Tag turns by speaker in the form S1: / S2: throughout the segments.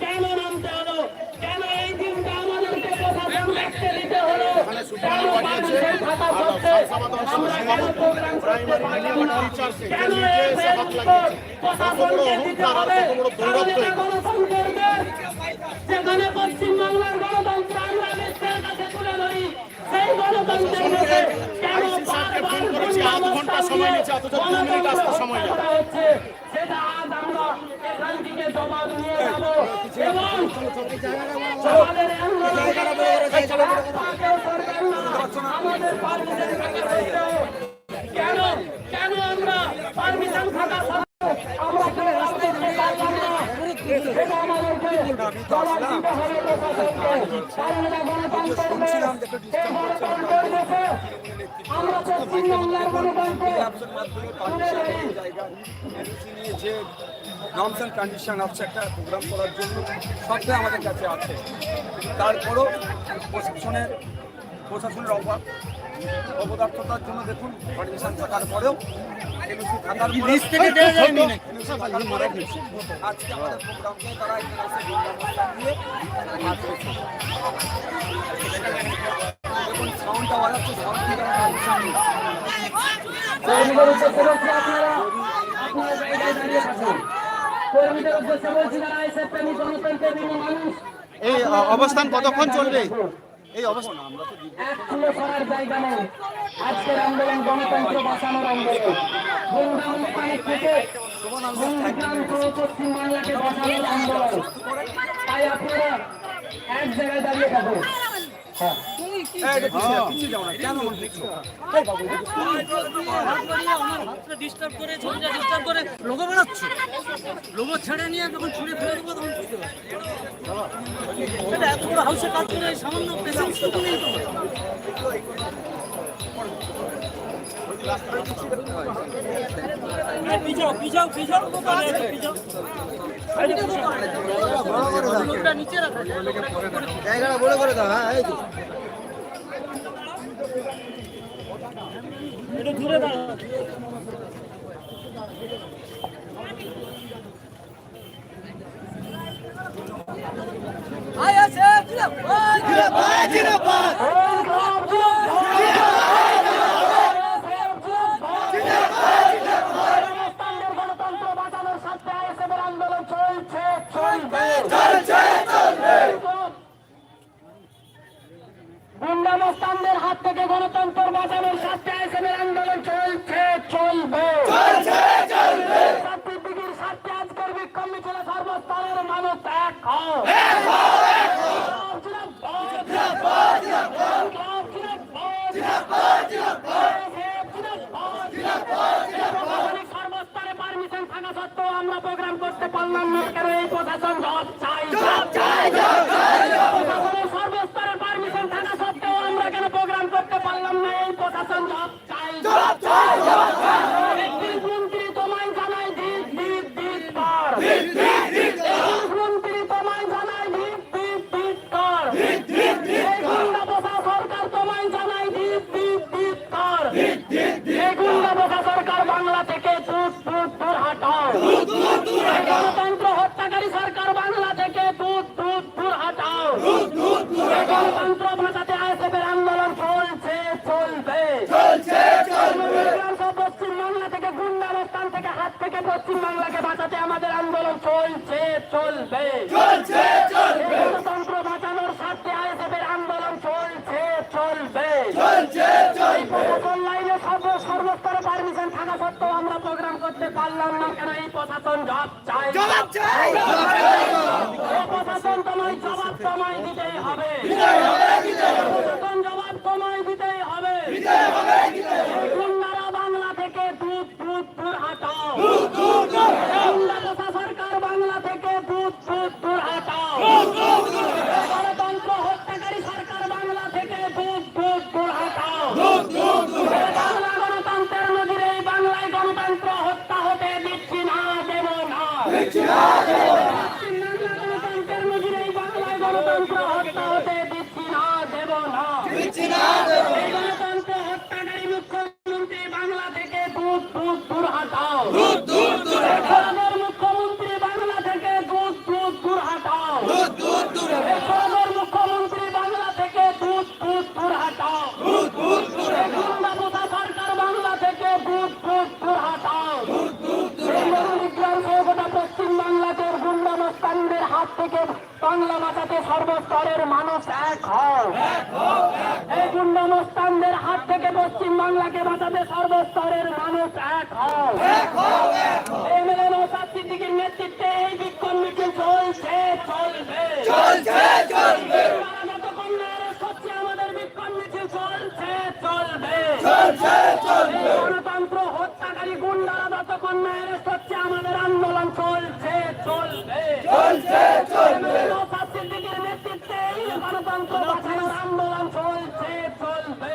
S1: কেন নামতে হলো গণতন্ত্র
S2: সময় নিচ্ছে, অথচ দু মিনিট আসতে সময়
S1: আমরা কেন কেন আমরা পারমিশন থাকা সত্ত্বেও আমরা আমরা পশ্চিমবাংলার গণতন্ত্র
S3: যে নর্মস অ্যান্ড কন্ডিশন আছে একটা প্রোগ্রাম করার জন্য সবটাই আমাদের কাছে আছে। তারপরও প্রশাসনের প্রশাসনের অভাব অপদার্থতার জন্য দেখুন পারমিশন থাকার পরেও NOC থাকার পরেও আজকে আমাদের প্রোগ্রামকে তারা এখানে
S2: এই অবস্থান কতক্ষণ চলবে? এই অবস্থান
S1: আন্দোলন আন্দোলন আন্দোলন এক জায়গায় দাঁড়িয়ে থাকুন হ্যাঁ
S3: মনে
S4: লোগো বানাচ্ছে লোগো ছেড়ে নিয়ে যখন ছুঁড়ে ফেলে দেবো সামান্য পেশেন্স তো নেই
S3: বড় করে দাও হ্যাঁ
S4: একটু দূরে দাঁড়াও
S1: গণতন্ত্র বাঁচানোর স্বার্থে আইএসএফের আন্দোলন চলছে চলবে গুন্ডামস্তানদের হাত থেকে গণতন্ত্র বাঁচানোর স্বার্থে আইএসএফের আন্দোলন চলছে চলবে ছাত্রীর দিকের স্বার্থে আজকের বিক্ষোভ মিছিলে সর্বস্তরের মানুষ এক হও জিন্দাবাদ, জিন্দাবাদ, জিন্দাবাদ, প্রশাসনিক সর্বস্তরে পারমিশন থাকা সত্ত্বেও আমরা কেন? এই প্রশাসন জবাব চাই। জবাব চাই প্রশাসনের সর্বস্তরে পারমিশন থাকা সত্ত্বেও আমরা কেন প্রোগ্রাম করতে পারলাম না এই প্রশাসন জবাব চাই জবাব চাই একত্রিশ মন্ত্রী তোমায় জানাই দিক দিক দিক কর একত্রিশ মন্ত্রী তোমায় জানাই দিক দিক দিক কর এই গুন্ডা বসা সরকার তোমায় জানাই দিক দিক দিক কর এই গুন্ডা বসা সরকার বাংলা থেকে দূর দূর দূর হটাও এই গণতন্ত্র হত্যাকারী সরকার বাংলা থেকে দূর দূর দূর হটাও এই গণতন্ত্র বাঁচাতে আইএসএফের আন্দোলন চলছে চলবে পশ্চিম বাংলা থেকে গুন্ডাবস্থান থেকে হাত থেকে পশ্চিম বাংলাকে বাঁচাতে আমাদের আন্দোলন চলছে চলবে। এই গণতন্ত্র বাঁচানোর স্বার্থে আইএসএফের আন্দোলন চলছে চলবে। এই প্রশাসন লাইনে সর্ব সর্বস্তরে পারমিশন থাকা সত্ত্বেও আমরা প্রোগ্রাম করতে পারলাম না কেন এই প্রশাসন জবাব চাই জবাব চাই প্রশাসন তোমায় জবাব তোমায় দিতেই হবে। প্রশাসন জবাব সময় দিতেই হবে। গুন্ডারা বাংলা সরকার বাংলা থেকে দুধ দুধ দূর হাটাও গণতন্ত্র হত্যাকারী সরকার বাংলা থেকে দুধ দুধ দূর হাটাও বাংলা গণতন্ত্রের নজিরে এই বাংলায় গণতন্ত্র হত্যা হতে দিচ্ছি না দেব না বাংলা গণতন্ত্রের নজিরে এই বাংলায় গণতন্ত্র হত্যা হতে দিচ্ছি না দেব না এই গণতন্ত্র হত্যাকারী মুখ্যমন্ত্রী বাংলা থেকে দুধ দুধ দূর হাটাও এখনকার মুখ্যমন্ত্রী বাংলা থেকে দুধ দুধ দূর হাটাও এখনকার মুখ্যমন্ত্রী বাংলা থেকে দুধ দুধ দূর হাটাও গুন্ডা কোথা সরকার বাংলা থেকে দুধ দুধ দূর হাটাও এই মনোবিজ্ঞান সহ গোটা পশ্চিম বাংলাতে গুন্ডা মস্তানদের হাত থেকে বাংলা বাঁচাতে সর্বস্তরের মানুষ এক হয় এই গুন্ডা হাত থেকে পশ্চিম বাংলাকে বাঁচাতে সর্বস্তরের মানুষ এক হোক এই সিদ্দিকীর নেতৃত্বে এই বিক্ষোভ মিছিল চলছে, চলবে। যতক্ষণ না arrest হচ্ছে, আমাদের বিক্ষোভ মিছিল চলছে চলবে এই গণতন্ত্র হত্যাকারী গুন্ডারা যতক্ষণ না arrest হচ্ছে, আমাদের আন্দোলন চলছে চলবে এমএলএ নৌসাদ সিদ্দিকীর নেতৃত্বে এই গণতন্ত্র বাঁচানোর আন্দোলন চলছে চলবে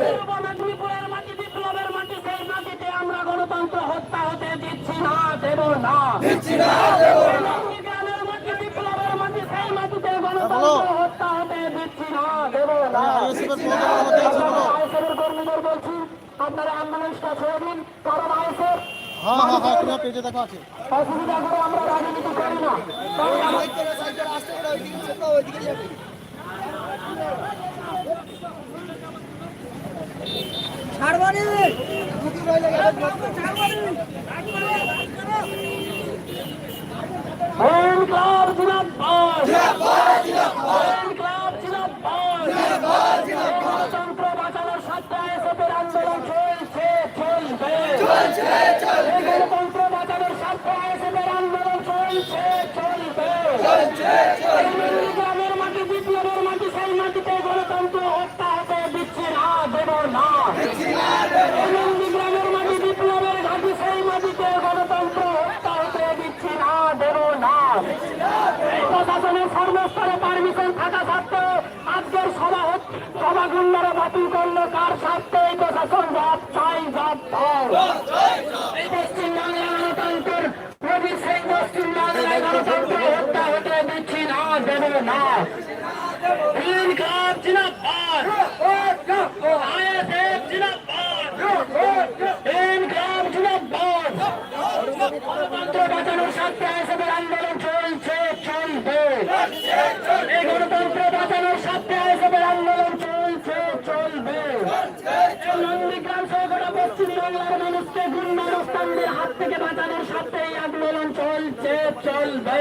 S1: পূর্ব মেদিনীপুরের মাটি বিপ্লবের মাটি সেই মাটিতে আমরা গণতন্ত্র হত্যা হতে দিচ্ছি না। দেব না। গ্রামের মাটি বিপ্লবের মাটি সেই মাটিতে গণতন্ত্র হত্যা হতে দিচ্ছি না। দেব না আইএসএফের কর্মীদের বলছি আপনারা অ্যাম্বুলেন্সটা ছেড়ে দিন। কারণ আইএসএফ
S2: হ্যাঁ হ্যাঁ হ্যাঁ তোমার পেজে দেখা আছে।
S1: অসুবিধা করে আমরা রাজনীতি করি না। তাই আমরা- ইনকলাব জিন্দাবাদ ইনকলাব জিন্দাবাদ গণতন্ত্র বাঁচানোর স্বার্থে আইএসএফের আন্দোলন চলছে চলবে এই গণতন্ত্র বাঁচানোর স্বার্থে আইএসএফের আন্দোলন চলছে চলবে এই মেদিনী সেই মাটিতে গণতন্ত্র হত্যা হতে দিচ্ছি না দেব না গ্রামের মাটি বিপ্লবের ঘাটি সেই মাটিতে গণতন্ত্র হত্যা হতে দিচ্ছি না দেব না প্রশাসনের সর্বস্তরে পারমিশন থাকা সত্ত্বেও আজকের সভা সভা গুন্ডারা বাতিল করল কার স্বার্থে প্রশাসন জব চাই জব দাও দেব না ইনকাব জিন্দাবাদ আইএসএফ জিন্দাবাদ ইনকাব জিন্দাবাদ গণতন্ত্র বাঁচানোর স্বার্থে আইএসএফের আন্দোলন চলছে চলবে এই গণতন্ত্র বাঁচানোর স্বার্থে আইএসএফের আন্দোলন চলছে চলবে নন্দীগ্রাম সহ গোটা পশ্চিম বাংলার মানুষকে গুন্ডারস্থানদের হাত থেকে বাঁচানোর স্বার্থে এই আন্দোলন চলছে চলবে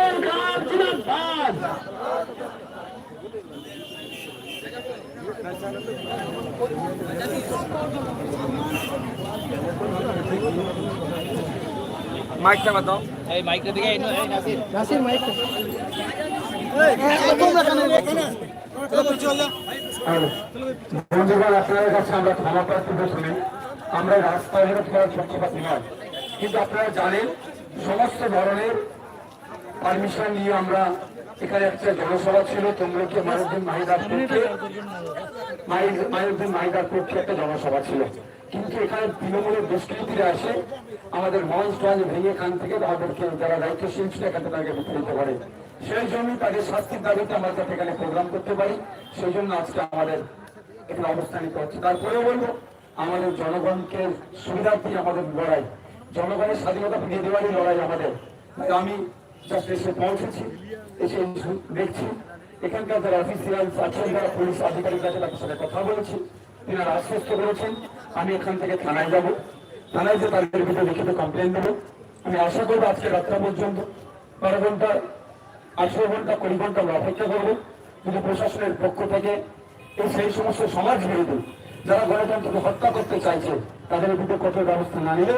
S1: ইনকাব জিন্দাবাদ
S3: মাইকটা আমার দাও
S5: বন্ধুগণ, আপনাদের কাছে আমরা ক্ষমা শুনি আমরা করার পক্ষপাতি নয়। কিন্তু আপনারা জানেন, সমস্ত ধরনের পারমিশন নিয়ে আমরা এখানে একটা জনসভা ছিল। তমলুকে মায়ুদ্দিন মাহিদার পক্ষে মায়ুদ্দিন মাহিদার পক্ষে একটা জনসভা ছিল। কিন্তু এখানে তৃণমূলের দুষ্কৃতীরা আসে আমাদের মঞ্চ ভেঙে খান থেকে তাদেরকে যারা দায়িত্বশীল ছিল, এখান থেকে বিতাড়িত করে। সেই জন্য তাদের শাস্তির দাবিতে আমরা যাতে এখানে প্রোগ্রাম করতে পারি। সেই জন্য আজকে আমাদের এখানে অবস্থান নিতে হচ্ছে। তারপরেও বলব, আমাদের জনগণকে সুবিধা সুবিধার্থে আমাদের লড়াই, জনগণের স্বাধীনতা ফিরিয়ে দেওয়ারই লড়াই আমাদের। আমি এসে পৌঁছেছি, এসে দেখছি। এখানকার যারা অফিসিয়াল আছেন, যারা পুলিশ আধিকারিক আছে তাদের সাথে কথা বলেছি। তিনারা আশ্বস্ত করেছেন, আমি এখান থেকে থানায় যাব। থানায় যে তাদের ভিতরে লিখিত কমপ্লেন দেবো। আমি আশা করব আজকে রাত্রা পর্যন্ত বারো ঘণ্টা আঠেরো ঘণ্টা কুড়ি ঘণ্টা আমরা অপেক্ষা করব। কিন্তু প্রশাসনের পক্ষ থেকে এই সেই সমস্ত সমাজ বিরোধী যারা গণতন্ত্রকে হত্যা করতে চাইছে, তাদের বিরুদ্ধে কঠোর ব্যবস্থা না নিলে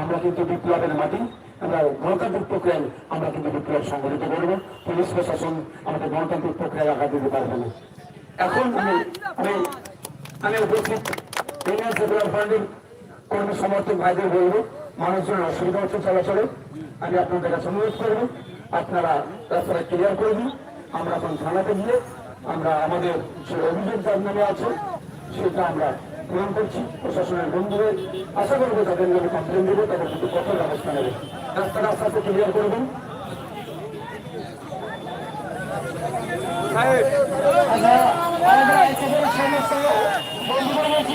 S5: আমরা কিন্তু বিপ্লবের মাটি, আমরা গণতান্ত্রিক প্রক্রিয়ায় আমরা কিন্তু বিপ্লব সংগঠিত করব। পুলিশ প্রশাসন আমাদের গণতান্ত্রিক প্রক্রিয়ায় আঘাত দিতে পারবে না। এখন আমি আমি উপস্থিত ফান্ডের কর্মী সমর্থক ভাইদের বলব মানুষজনের অসুবিধা হচ্ছে চলাচলে। আমি আপনাদের কাছে অনুরোধ করব আপনারা রাস্তাটা ক্লিয়ার করে দিন। আমরা এখন থানাতে গিয়ে আমরা আমাদের যে অভিযোগ যার নামে আছে সেটা আমরা পূরণ করছি। প্রশাসনের বন্ধুদের আশা করব তাদের নামে কমপ্লেন দেবো তাদের কিন্তু কঠোর ব্যবস্থা নেবে। রাস্তাটা আস্তে আস্তে ক্লিয়ার করবেন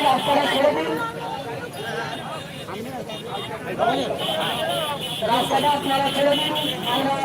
S5: রাস্তাটা ছেড়ে দিন। রাস্তাটা আপনারা ছেড়ে দিন আমরা